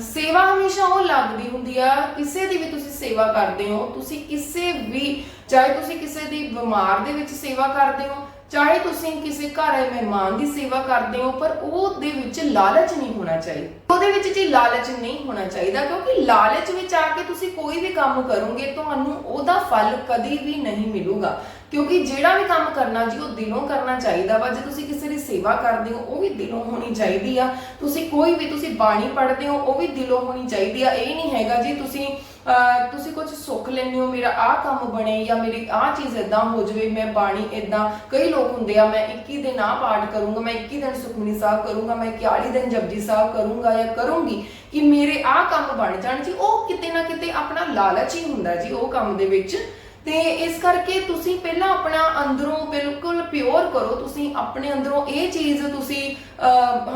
ਸੇਵਾ ਹਮੇਸ਼ਾ ਉਹ ਲੱਗਦੀ ਹੁੰਦੀ ਆ, ਕਿਸੇ ਦੀ ਵੀ ਤੁਸੀਂ ਸੇਵਾ ਕਰਦੇ ਹੋ, ਤੁਸੀਂ ਕਿਸੇ ਵੀ, ਚਾਹੇ ਤੁਸੀਂ ਕਿਸੇ ਦੀ ਬਿਮਾਰ ਦੇ ਵਿੱਚ ਸੇਵਾ ਕਰਦੇ ਹੋ ਚਾਹੇ ਤੁਸੀਂ ਕਿਸੇ ਘਰ ਆਏ ਮਹਿਮਾਨ ਦੀ ਸੇਵਾ ਕਰਦੇ ਹੋ, ਪਰ ਉਹਦੇ ਵਿੱਚ ਲਾਲਚ ਨਹੀਂ ਹੋਣਾ ਚਾਹੀਦਾ ਉਹਦੇ ਵਿੱਚ ਜੀ ਲਾਲਚ ਨਹੀਂ ਹੋਣਾ ਚਾਹੀਦਾ, ਕਿਉਂਕਿ ਲਾਲਚ ਵਿੱਚ ਆ ਕੇ ਤੁਸੀਂ ਕੋਈ ਵੀ ਕੰਮ ਕਰੋਗੇ, ਤੁਹਾਨੂੰ ਉਹਦਾ ਫਲ ਕਦੀ ਵੀ ਨਹੀਂ ਮਿਲੂਗਾ। ਕਿਉਂਕਿ ਜਿਹੜਾ ਵੀ ਕੰਮ ਕਰਨਾ ਜੀ, ਉਹ ਦਿਲੋਂ ਕਰਨਾ ਚਾਹੀਦਾ ਵਾ। ਜੇ ਤੁਸੀਂ ਕਿਸੇ ਦੀ ਸੇਵਾ ਕਰਦੇ ਹੋ, ਉਹ ਵੀ ਦਿਲੋਂ ਹੋਣੀ ਚਾਹੀਦੀ ਆ। ਤੁਸੀਂ ਕੋਈ ਵੀ, ਤੁਸੀਂ ਬਾਣੀ ਪੜ੍ਹਦੇ ਹੋ, ਉਹ ਵੀ ਦਿਲੋਂ ਹੋਣੀ ਚਾਹੀਦੀ ਆ। ਇਹ ਨਹੀਂ ਹੈਗਾ ਜੀ, ਤੁਸੀਂ ਤੁਸੀਂ ਕੁਝ ਸੁੱਖ ਲੈਂਦੇ ਹੋ, ਮੇਰਾ ਆਹ ਕੰਮ ਬਣੇ ਜਾਂ ਮੇਰੀ ਆਹ ਚੀਜ਼ ਇਦਾਂ ਹੋ ਜਾਵੇ, ਮੈਂ ਬਾਣੀ ਇਦਾਂ ਕਈ ਲੋਕ ਹੁੰਦੇ ਆ, ਮੈਂ 21 ਦਿਨ ਆਹ ਪਾਠ ਕਰੂੰਗਾ, ਮੈਂ 21 ਦਿਨ ਸੁਖਮਨੀ ਸਾਹਿਬ ਕਰੂੰਗਾ, ਮੈਂ 41 ਦਿਨ ਜਪਜੀ ਸਾਹਿਬ ਕਰੂੰਗਾ ਜਾਂ ਕਰੂੰਗੀ ਕਿ ਮੇਰੇ ਆਹ ਕੰਮ ਬਣ ਜਾਣ ਜੀ। ਉਹ ਕਿਤੇ ਨਾ ਕਿਤੇ ਆਪਣਾ ਲਾਲਚ ਹੀ ਹੁੰਦਾ ਜੀ, ਉਹ ਕੰਮ ਦੇ ਵਿੱਚ। ਤੇ ਇਸ ਕਰਕੇ ਤੁਸੀਂ ਪਹਿਲਾਂ ਆਪਣਾ ਅੰਦਰੋਂ ਬਿਲਕੁਲ ਪਿਓਰ ਕਰੋ ਤੁਸੀਂ ਆਪਣੇ ਅੰਦਰੋਂ ਇਹ ਚੀਜ਼ ਤੁਸੀਂ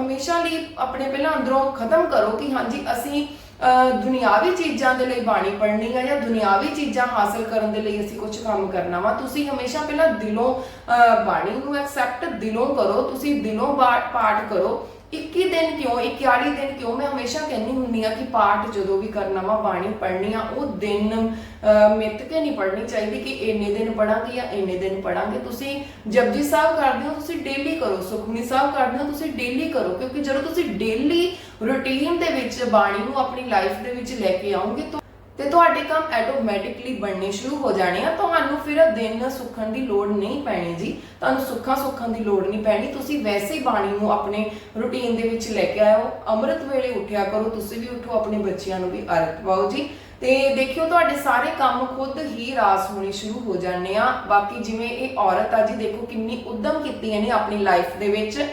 ਹਮੇਸ਼ਾ ਲਈ ਆਪਣੇ ਪਹਿਲਾਂ ਅੰਦਰੋਂ ਖਤਮ ਕਰੋ ਕਿ ਹਾਂਜੀ ਅਸੀਂ ਅਹ, ਦੁਨਿਆਵੀ ਚੀਜ਼ਾਂ ਦੇ ਲਈ ਬਾਣੀ ਪੜ੍ਹਨੀ ਆ ਜਾਂ ਦੁਨਿਆਵੀ ਚੀਜ਼ਾਂ ਹਾਸਲ ਕਰਨ ਦੇ ਲਈ ਅਸੀਂ ਕੁਝ ਕੰਮ ਕਰਨਾ ਵਾ। ਤੁਸੀਂ ਹਮੇਸ਼ਾ ਪਹਿਲਾਂ ਦਿਲੋਂ ਅਹ, ਬਾਣੀ ਨੂੰ ਐਕਸੈਪਟ ਦਿਲੋਂ ਕਰੋ ਤੁਸੀਂ ਦਿਲੋਂ ਬਾ- ਪਾਠ ਕਰੋ। 21 ਦਿਨ ਕਿਉਂ 41 ਦਿਨ ਕਿਉਂ ਮੈਂ ਹਮੇਸ਼ਾ ਕਹਿੰਦੀ ਹੁੰਦੀ ਆ ਕਿ ਪਾਠ ਜਦੋਂ ਵੀ ਕਰਨਾ ਵਾ ਬਾਣੀ ਪੜ੍ਹਨੀ ਆ ਉਹ ਦਿਨ ਅਹ, ਮਿੱਥ ਕੇ ਨਹੀਂ ਪੜ੍ਹਨੀ ਚਾਹੀਦੀ ਕਿ ਇੰਨੇ ਦਿਨ ਪੜਾਂਗੇ ਜਾਂ ਇੰਨੇ ਦਿਨ ਪੜਾਂਗੇ ਤੁਸੀਂ ਜਪਜੀ ਸਾਹਿਬ ਕਰਦੇ ਹੋ ਤੁਸੀਂ ਡੇਲੀ ਕਰੋ ਸੁਖਮਨੀ ਸਾਹਿਬ ਕਰਦੇ ਹੋ ਤੁਸੀਂ ਡੇਲੀ ਕਰੋ ਕਿਉਂਕਿ ਜਦੋਂ ਤੁਸੀਂ ਡੇਲੀ ਰੁਟੀਨ ਦੇ ਵਿੱਚ ਬਾਣੀ ਨੂੰ ਆਪਣੀ ਲਾਈਫ ਦੇ ਵਿੱਚ ਲੈ ਕੇ ਆਉਂਗੇ ਤਾਂ ਤੇ ਤੁਹਾਡੇ ਕੰਮ ਆਟੋਮੈਟਿਕਲੀ ਬਣਨੇ ਸ਼ੁਰੂ ਹੋ ਜਾਣੇ ਆ। ਤੁਹਾਨੂੰ ਫਿਰ ਦਿਨ ਸੁੱਖਣ ਦੀ ਲੋੜ ਨਹੀਂ ਪੈਣੀ ਜੀ। ਤੁਹਾਨੂੰ ਸੁੱਖਾਂ ਸੁੱਖਣ ਦੀ ਲੋੜ ਨਹੀਂ ਪੈਣੀ। ਤੁਸੀਂ ਵੈਸੇ ਹੀ ਬਾਣੀ ਨੂੰ ਆਪਣੇ ਰੁਟੀਨ ਦੇ ਵਿੱਚ ਲੈ ਕੇ ਆਇਓ। ਅੰਮ੍ਰਿਤ ਵੇਲੇ ਉੱਠਿਆ ਕਰੋ। ਤੁਸੀਂ ਵੀ ਉੱਠੋ, ਆਪਣੇ ਬੱਚਿਆਂ ਨੂੰ ਵੀ ਅਰਥ ਪਾਓ ਜੀ। ਤੇ ਦੇਖਿਓ, ਤੁਹਾਡੇ ਸਾਰੇ ਕੰਮ ਖੁਦ ਹੀ ਰਾਸ ਹੋਣੇ ਸ਼ੁਰੂ ਹੋ ਜਾਣੇ ਆ। ਬਾਕੀ ਜਿਵੇਂ ਇਹ ਔਰਤ ਆ ਜੀ, ਦੇਖੋ ਕਿੰਨੀ ਉਦਮ ਕੀਤੀ ਇਹਨੇ ਆਪਣੀ ਲਾਈਫ ਦੇ ਵਿੱਚ।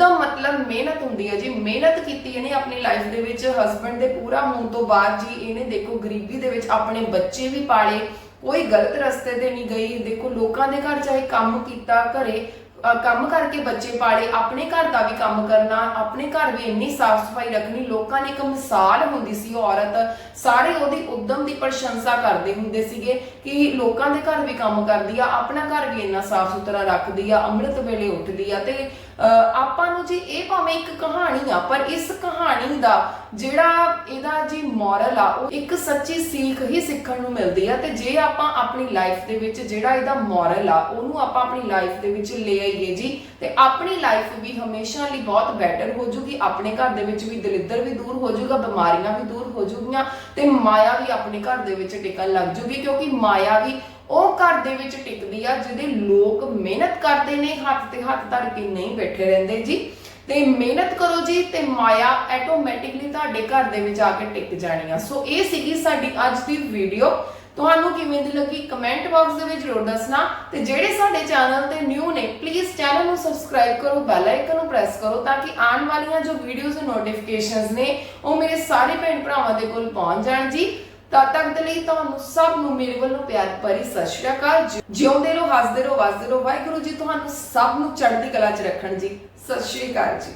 ਉਦਮ ਮਤਲਬ ਮਿਹਨਤ ਹੁੰਦੀ ਹੈ ਜੀ, ਮਿਹਨਤ ਕੀਤੀ ਇਹਨੇ ਆਪਣੀ ਲਾਈਫ ਦੇ ਵਿੱਚ ਹਸਬੰਡ ਦੇ ਪੂਰਾ ਹੋਣ ਤੋਂ ਬਾਅਦ ਜੀ ਇਹਨੇ ਦੇਖੋ ਗਰੀਬੀ ਦੇ ਵਿੱਚ ਆਪਣੇ ਬੱਚੇ ਵੀ ਪਾਲੇ, ਕੋਈ ਗਲਤ ਰਸਤੇ ਤੇ ਨਹੀਂ ਗਈ, ਦੇਖੋ ਲੋਕਾਂ ਦੇ ਘਰ ਚਾਹੇ ਕੰਮ ਕੀਤਾ ਘਰੇ ਕੰਮ ਕਰਕੇ ਬੱਚੇ ਪਾਲੇ, ਆਪਣੇ ਘਰ ਦਾ ਵੀ ਕੰਮ ਕਰਨਾ, ਆਪਣੇ ਘਰ ਵੀ ਇੰਨੀ ਸਾਫ਼ ਸਫ਼ਾਈ ਰੱਖਣੀ, ਲੋਕਾਂ ਨੇ ਇੱਕ ਮਿਸਾਲ ਹੁੰਦੀ ਸੀ ਔਰਤ, ਸਾਰੇ ਉਹਦੀ ਉਦਮ ਦੀ ਪ੍ਰਸ਼ੰਸਾ ਕਰਦੇ ਹੁੰਦੇ ਸੀਗੇ ਕਿ ਲੋਕਾਂ ਦੇ ਘਰ ਵੀ ਕੰਮ ਕਰਦੀ ਆ, ਆਪਣਾ ਘਰ ਵੀ ਇੰਨਾ ਸਾਫ਼ ਸੁਥਰਾ ਰੱਖਦੀ ਆ, ਅੰਮ੍ਰਿਤ ਵੇਲੇ ਉੱਠਦੀ ਆ ਤੇ ਆਪਾਂ ਨੂੰ ਜੀ ਇਹ ਭਾਵੇਂ ਇੱਕ ਕਹਾਣੀ ਆ, ਪਰ ਇਸ ਕਹਾਣੀ ਦਾ ਜਿਹੜਾ ਇਹਦਾ ਜੀ ਮੋਰਲ ਆ, ਉਹ ਇੱਕ ਸੱਚੀ ਸੀਖ ਹੀ ਸਿੱਖਣ ਨੂੰ ਮਿਲਦੀ ਆ। ਤੇ ਜੇ ਆਪਾਂ ਆਪਣੀ ਲਾਈਫ ਦੇ ਵਿੱਚ ਜਿਹੜਾ ਇਹਦਾ ਮੋਰਲ ਆ, ਉਹਨੂੰ ਆਪਾਂ ਆਪਣੀ ਲਾਈਫ ਦੇ ਵਿੱਚ ਲੈ ਆਈਏ ਜੀ, ਤੇ ਆਪਣੀ ਲਾਈਫ ਵੀ ਹਮੇਸ਼ਾ ਲਈ ਬਹੁਤ ਬੈਟਰ ਹੋ ਜੂਗੀ। ਆਪਣੇ ਘਰ ਦੇ ਵਿੱਚ ਵੀ ਦਲਿੱਦਰ ਵੀ ਦੂਰ ਹੋ ਜਾਊਗਾ ਬਿਮਾਰੀਆਂ ਵੀ ਦੂਰ ਹੋ ਜੂਗੀਆਂ, ਤੇ ਮਾਇਆ ਵੀ ਆਪਣੇ ਘਰ ਦੇ ਵਿੱਚ ਟਿਕਣ ਲੱਗ ਜੂਗੀ, ਕਿਉਂਕਿ ਮਾਇਆ ਵੀ ਉਹ ਘਰ ਦੇ ਵਿੱਚ ਟਿਕਦੀ ਆ, ਜਿਹਦੇ ਲੋਕ ਮਿਹਨਤ ਕਰਦੇ ਨੇ, ਹੱਥ ਤੇ ਹੱਥ ਧਰ ਕੇ ਨਹੀਂ ਬੈਠੇ ਰਹਿੰਦੇ ਜੀ। ਤੇ ਮਿਹਨਤ ਕਰੋ ਜੀ, ਤੇ ਮਾਇਆ ਆਟੋਮੈਟਿਕਲੀ ਤੁਹਾਡੇ ਘਰ ਦੇ ਵਿੱਚ ਆ ਕੇ ਟਿਕ ਜਾਣੀ ਆ। ਸੋ ਇਹ ਸੀਗੀ ਸਾਡੀ ਅੱਜ ਦੀ ਵੀਡੀਓ ਤੁਹਾਨੂੰ ਕਿਵੇਂ ਦੀ ਲੱਗੀ ਕਮੈਂਟ ਬਾਕਸ ਦੇ ਵਿੱਚ ਜ਼ਰੂਰ ਦੱਸਣਾ। ਤੇ ਜਿਹੜੇ ਸਾਡੇ ਚੈਨਲ ਤੇ ਨਿਊ ਨੇ ਪਲੀਜ਼ ਚੈਨਲ ਨੂੰ ਸਬਸਕ੍ਰਾਈਬ ਕਰੋ ਬੈਲ ਆਈਕਨ ਨੂੰ ਪ੍ਰੈਸ ਕਰੋ, ਤਾਂ ਕਿ ਆਉਣ ਵਾਲੀਆਂ ਜੋ ਵੀਡੀਓਜ਼ ਦੇ ਨੋਟੀਫਿਕੇਸ਼ਨਸ ਨੇ, ਉਹ ਮੇਰੇ ਸਾਰੇ ਭੈਣ ਭਰਾਵਾਂ ਦੇ ਕੋਲ ਪਹੁੰਚ ਜਾਣ ਜੀ। ਤਦ ਤੱਕ ਦੇ ਲਈ ਤੁਹਾਨੂੰ ਸਭ ਨੂੰ ਮੇਰੇ ਵੱਲੋਂ ਪਿਆਰ ਭਰੀ ਸਤਿ ਸ਼੍ਰੀ ਅਕਾਲ ਜਿ- ਜਿਉਂਦੇ ਰਹੋ, ਹੱਸਦੇ ਰਹੋ, ਵਸਦੇ ਰਹੋ। ਵਾਹਿਗੁਰੂ ਜੀ, ਤੁਹਾਨੂੰ ਸਭ ਨੂੰ ਚੜ੍ਹਦੀ ਕਲਾ 'ਚ ਰੱਖਣ ਜੀ। ਸਤਿ ਸ਼੍ਰੀ ਅਕਾਲ ਜੀ।